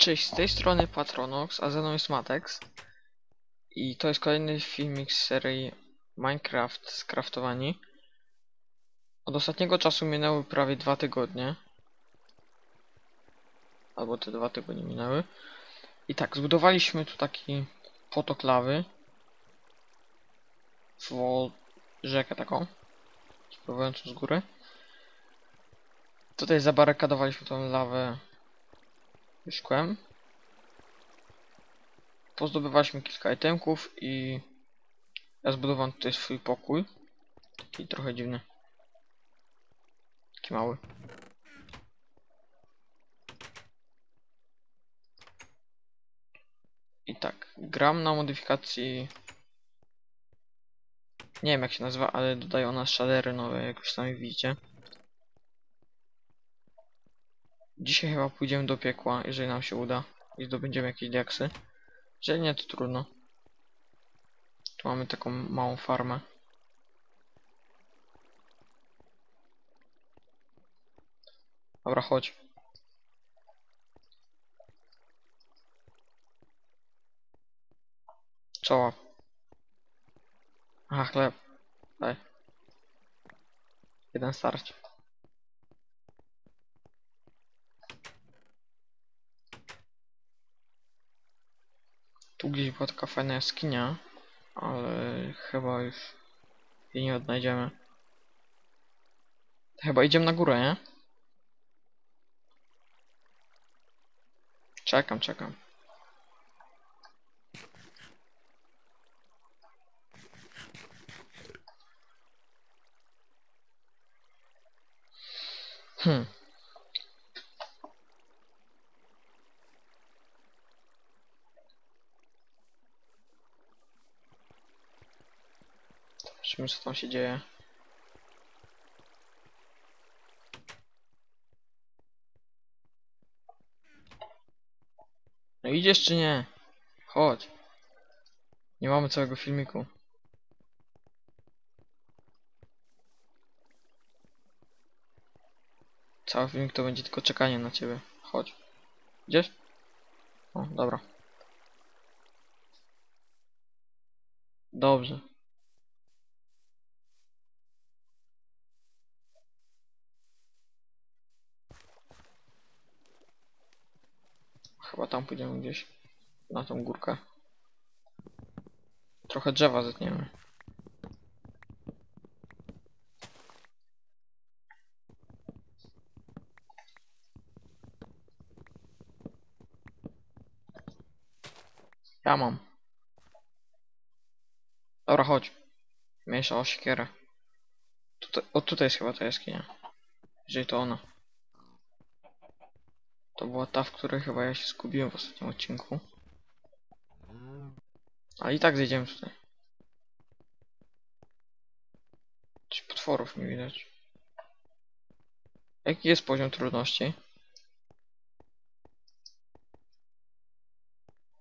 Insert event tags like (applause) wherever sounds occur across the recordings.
Cześć, z tej strony Patronox, a ze mną jest Matex. I to jest kolejny filmik z serii Minecraft Skraftowani. Od ostatniego czasu minęły prawie dwa tygodnie. Albo te dwa tygodnie minęły. I tak, zbudowaliśmy tu taki potok lawy. W rzekę taką. Spływającą z góry. Tutaj zabarykadowaliśmy tą lawę szkłem. Pozdobywaliśmy kilka itemków i ja zbudowałem tutaj swój pokój. Taki trochę dziwny. Taki mały. I tak, gram na modyfikacji nie wiem jak się nazywa, ale dodaje ona shadery nowe, jak już sami widzicie. Dzisiaj chyba pójdziemy do piekła, jeżeli nam się uda i zdobędziemy jakieś diaksy. Jeżeli nie, to trudno. Tu mamy taką małą farmę. Dobra, chodź. Co? Aha, chleb. Daj. Jeden starczy. Tu gdzieś była taka fajna jaskinia, ale chyba już jej nie odnajdziemy. Chyba idziemy na górę, nie? Czekam, czekam. Hmm. Zobaczymy co tam się dzieje. No idziesz czy nie? Chodź. Nie mamy całego filmiku. Cały filmik to będzie tylko czekanie na ciebie. Chodź. Idziesz? O, dobra. Dobrze. Chyba tam pójdziemy gdzieś. Na tą górkę. Trochę drzewa zetniemy. Ja mam. Dobra, chodź. Mniejsza o siekierę. Tutaj, o, tutaj jest chyba ta jaskinia. Jeżeli to ona. To była ta, w której chyba ja się zgubiłem w ostatnim odcinku. Ale i tak zejdziemy tutaj. Coś potworów nie widać. Jaki jest poziom trudności?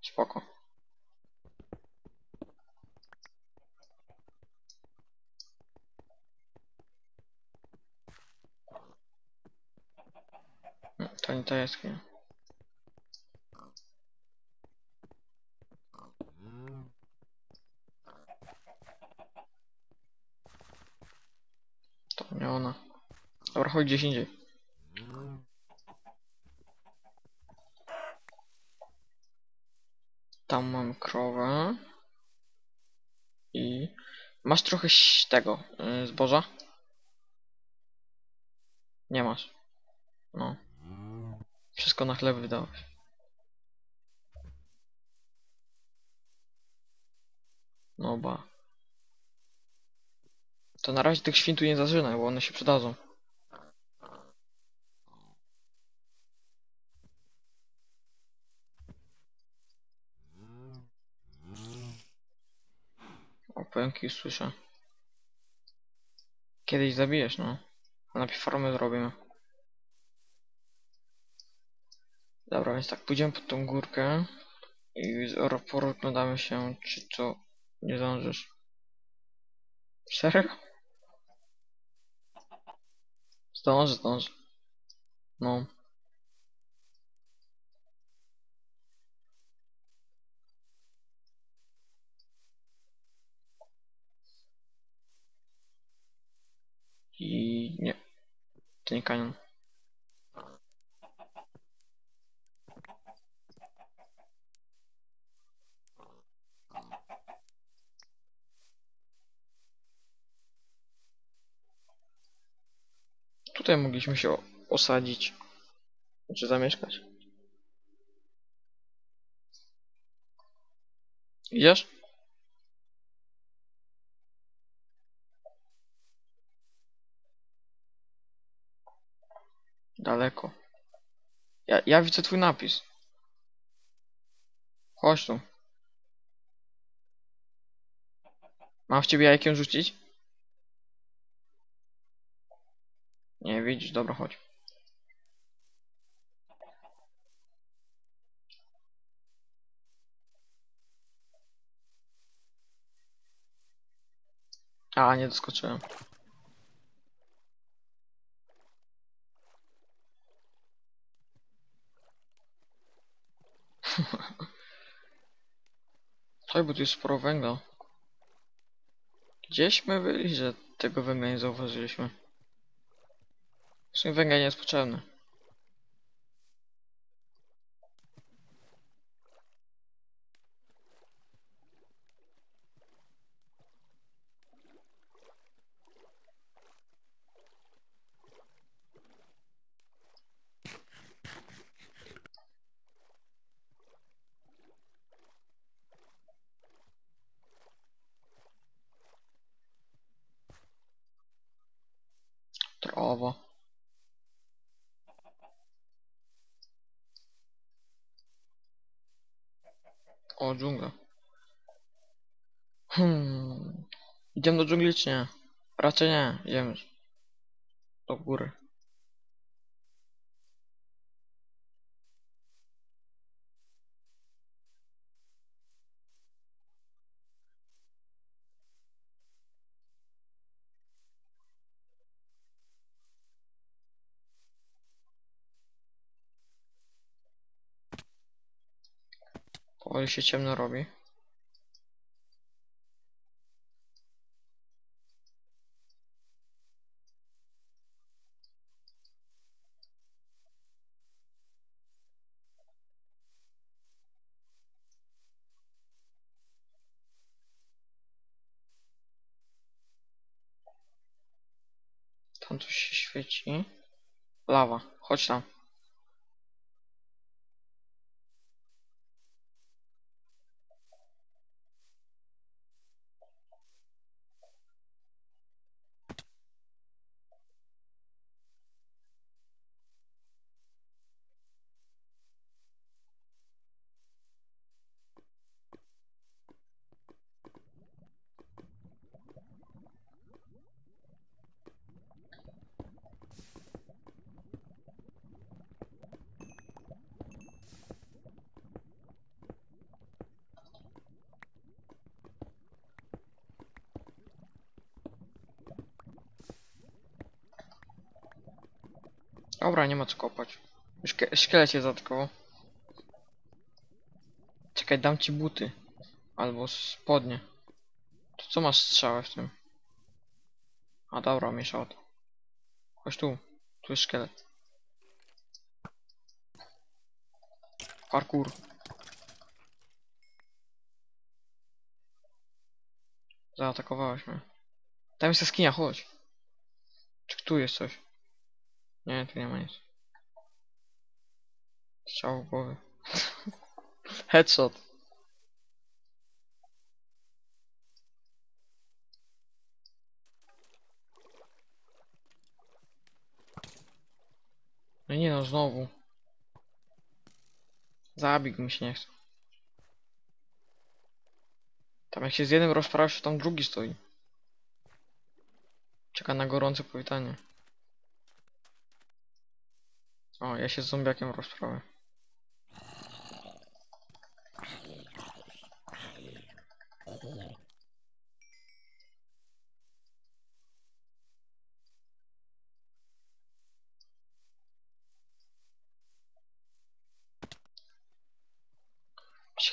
Spoko. To nie ta jaskinia. To nie ona. Dobra, chodź gdzieś indziej. Tam mam krowę. I... Masz trochę tego, yy, zboża? Nie masz. Wszystko na chleb wydałeś. No ba. To na razie tych świn tu nie zażynaj, bo one się przydadzą. O, pęki słyszę. Kiedyś zabijesz, no. A najpierw farmę zrobimy. Dobra, więc tak, pójdziemy pod tą górkę i z porozglądamy się, czy to nie zdążysz. Serio? Zdąży, zdąży. No. I nie. To nie kanion. Tutaj mogliśmy się osadzić. Czy zamieszkać. Idziesz? Daleko. Ja, ja widzę twój napis. Chodź tu. Mam w ciebie jajkiem rzucić? Nie widzisz, dobra, chodź. A, nie doskoczyłem. (laughs) Słuchaj, bo tu jest sporo węgla. Gdzieśmy byli, że tego węgla nie zauważyliśmy. Węgiel nie jest potrzebny. Trawa. O, dżungla. Hmm. Idziemy do dżungli czy nie? Raczej nie, idziemy. Do góry. Powoli się ciemno robi. Tam coś się świeci. Lawa. Chodź tam. Dobra, nie ma co kopać. Szkie szkielet się. Czekaj, dam ci buty. Albo spodnie. To co masz strzałę w tym? A dobra, mieszało to. Chodź tu. Tu jest szkielet. Parkour. Zaatakowałeś mnie. Tam jest jaskinia, chodź. Czy tu jest coś? Nie, tu nie ma nic. Strzał w głowie. (laughs) Headshot. No nie no, znowu. Zabij go mi się nie chce. Tam jak się z jednym rozprawisz, to tam drugi stoi. Czeka na gorące powitanie. O, ja się z zombiakiem rozprawię.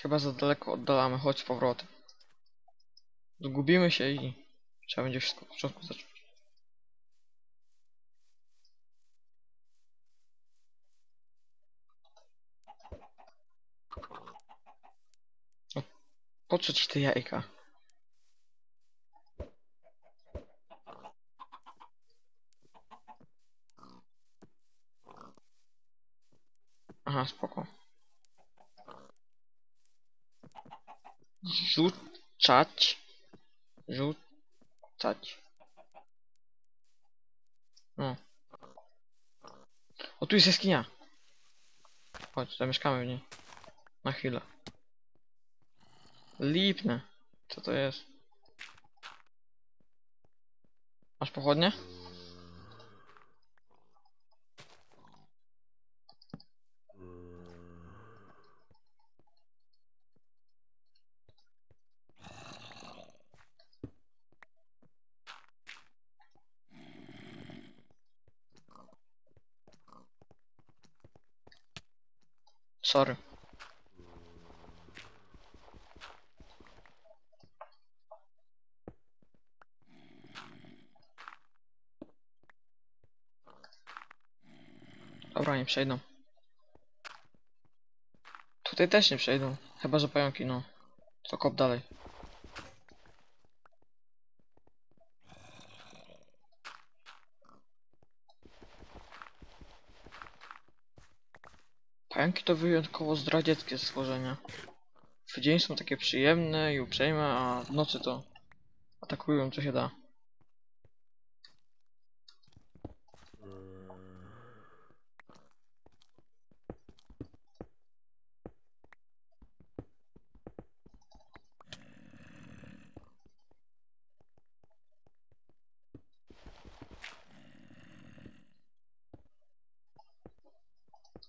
Chyba za daleko oddalamy, chodź z powrotem. Zgubimy się i trzeba będzie wszystko od początku zacząć. Po co ci te jajka? Aha, spoko. Rzucać. Rzucać. No. O, tu jest jaskinia. Chodź, zamieszkamy w niej. Na chwilę. Lipne. Co to jest? Masz pochodnie? Sorry. Dobra, nie przejdą. Tutaj też nie przejdą. Chyba, że pająki, no. To kop dalej. Pająki to wyjątkowo zdradzieckie stworzenia. W dzień są takie przyjemne i uprzejme, a w nocy to atakują co się da.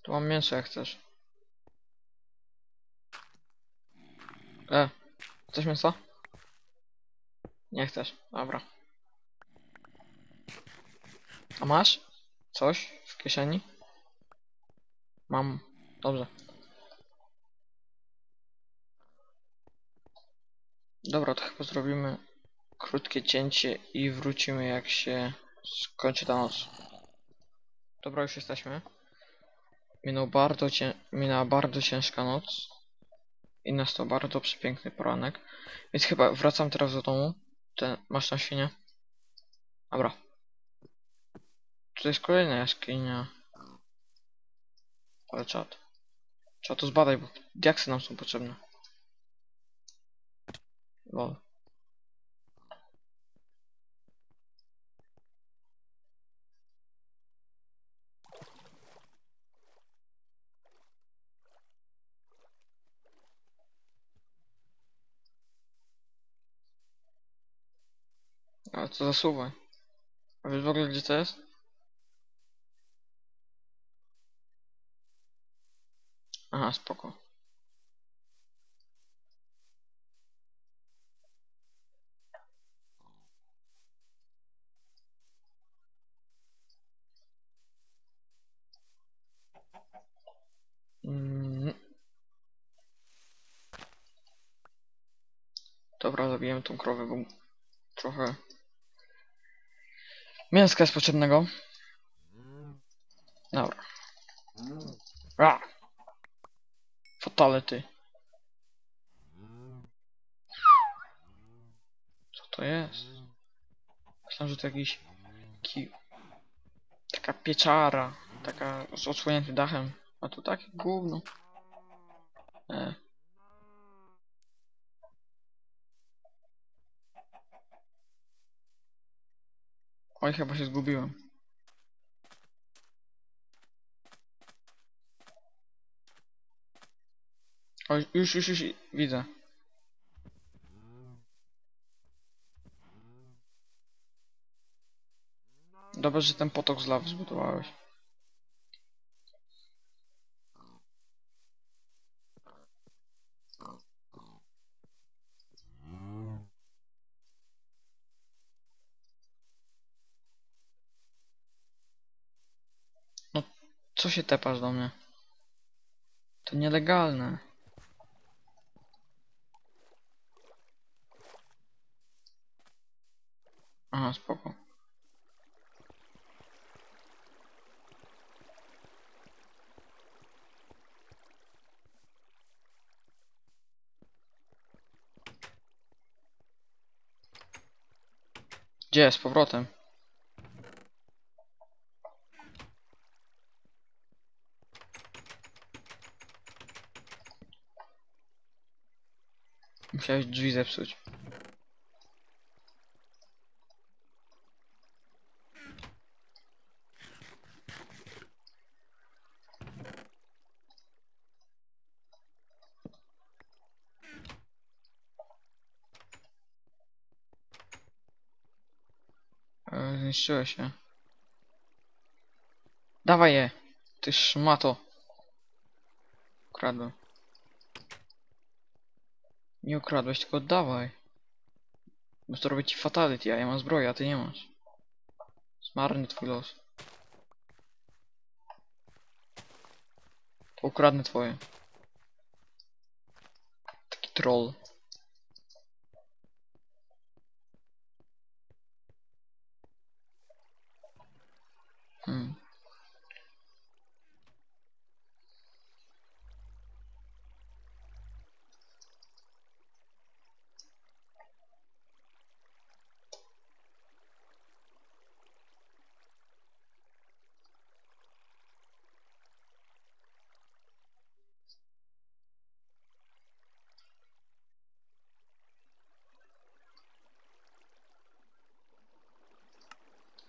Tu mam mięso jak chcesz. E, chcesz mięso? Nie chcesz, dobra. A masz? Coś w kieszeni? Mam. Dobrze. Dobra, to chyba zrobimy krótkie cięcie i wrócimy jak się skończy ta noc. Dobra, już jesteśmy. Minął bardzo cię... Minęła bardzo ciężka noc. I nastał bardzo przepiękny poranek. Więc chyba wracam teraz do domu. Ten, masz tam świnię? Dobra. Tu jest kolejna jaskinia. Ale czad. Trzeba to zbadać, bo diaksy nam są potrzebne. Lol. Co zasuwaj. A wiesz w ogóle gdzie to jest? Aha, spoko. Mm. Dobra, zabiłem tą krowę, bo trochę mięska jest potrzebnego. Dobra. A! Fotale ty. Co to jest? Myślałem, że to jakiś... Ki... Taka pieczara. Taka z odsłoniętym dachem. A tu takie gówno. E. Oj, chyba się zgubiłem. Oj, już, już, już, widzę. Dobrze, że ten potok z lawy zbudowałeś. się tepasz do mnie? To nielegalne. Aha, spoko. Gdzie? Z powrotem. Musiałeś drzwi zepsuć. E, Zniszczyłeś się. Dawaj je! Ty szmato! Ukradłem. Oddawaj. Bo to robi ci fatality, a ja mam zbroję, a ty nie masz. Zmarny twój los. To ukradnę twoje. Taki troll. Hmm.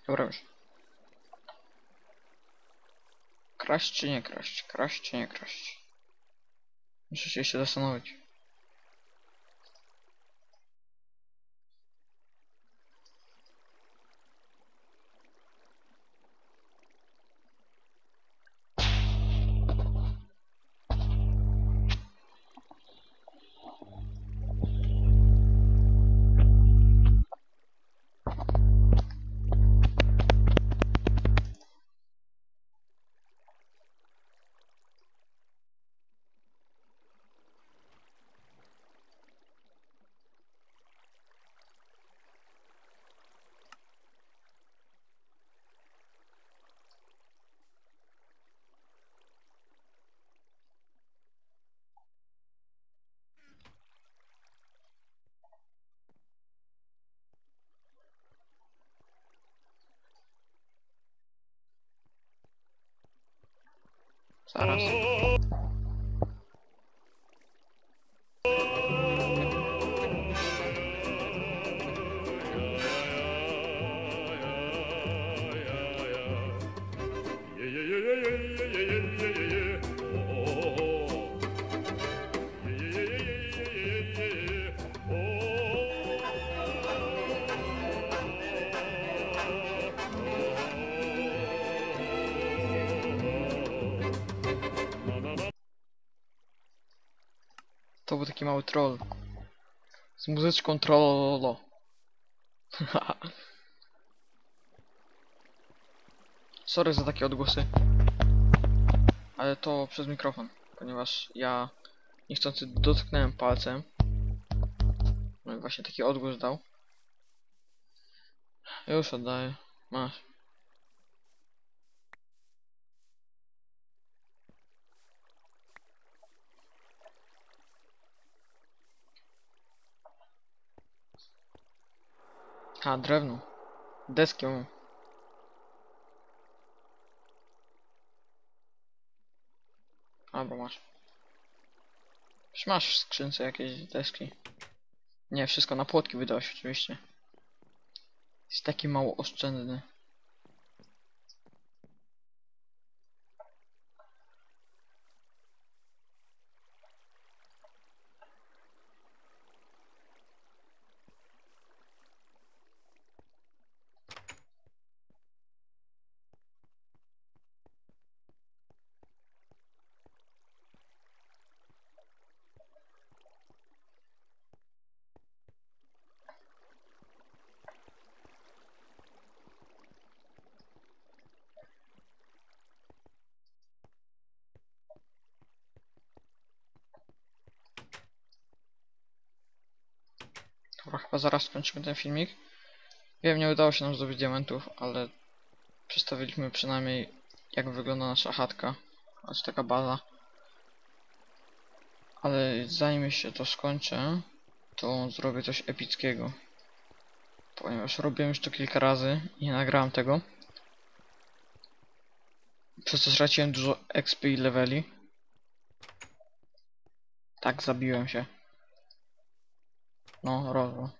Dobra już. Kraść czy nie kraść? Kraść czy nie kraść? Muszę się muzyczką trollolo. (laughs) Sorry za takie odgłosy. Ale to przez mikrofon, ponieważ ja niechcący dotknąłem palcem. No i właśnie taki odgłos dał. Już oddaję. Masz. A, drewno. Deski mam. Albo masz. Już masz w skrzynce jakieś deski. Nie, wszystko na płotki wydałeś oczywiście. Jest taki mało oszczędny. Dobra, chyba zaraz skończymy ten filmik. Wiem, nie udało się nam zdobyć diamentów, ale przedstawiliśmy przynajmniej jak wygląda nasza chatka. Znaczy taka baza. Ale zanim się to skończę, to zrobię coś epickiego. Ponieważ robiłem już to kilka razy i nie nagrałem tego. Przez straciłem dużo XP i leveli. Tak, zabiłem się. No, rozwój.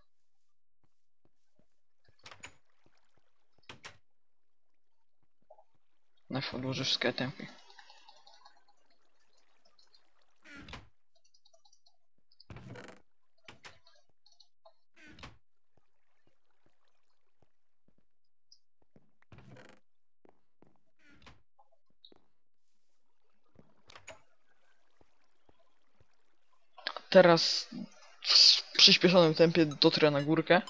Najpierw odłożę wszystkie tempy. Teraz w przyspieszonym tempie dotrę na górkę.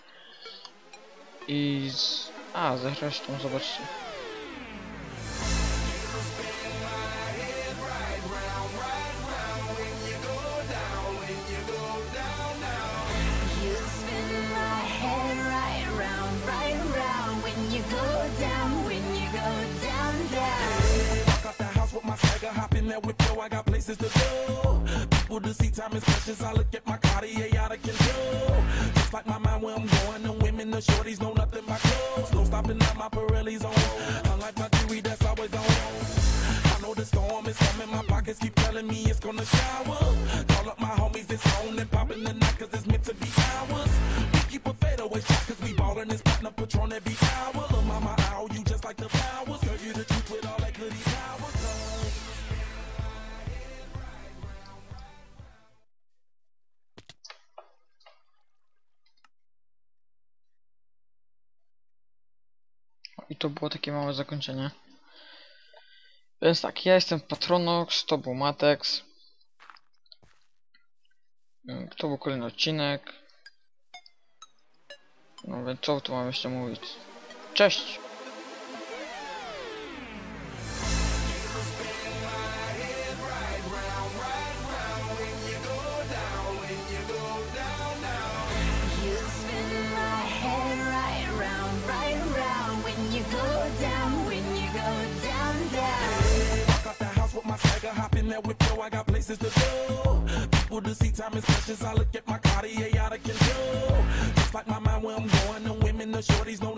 I z... A, zresztą zobaczcie. That whip, yo, I got places to go. People to see, time is precious. I look at my Cartier out of control. Just like my mind where I'm going, the women, the shorties know nothing but clothes. No stopping at my Pirelli's on. Unlike my jewelry that's always on. I know the storm is coming, my pockets keep telling me it's gonna shower. Call up my homies, it's on and popping the night, cause it's meant to be ours. We keep a fadeaway shot, cause we ballin' this platinum patron every I to było takie małe zakończenie. Więc tak, ja jestem Patronox, to był Matex. Mm, To był kolejny odcinek. No więc co tu mam jeszcze mówić? Cześć! Places to go. People to see, time is precious. I look at my Cartier out of control. Just like my mind where I'm going, the women, the shorties. No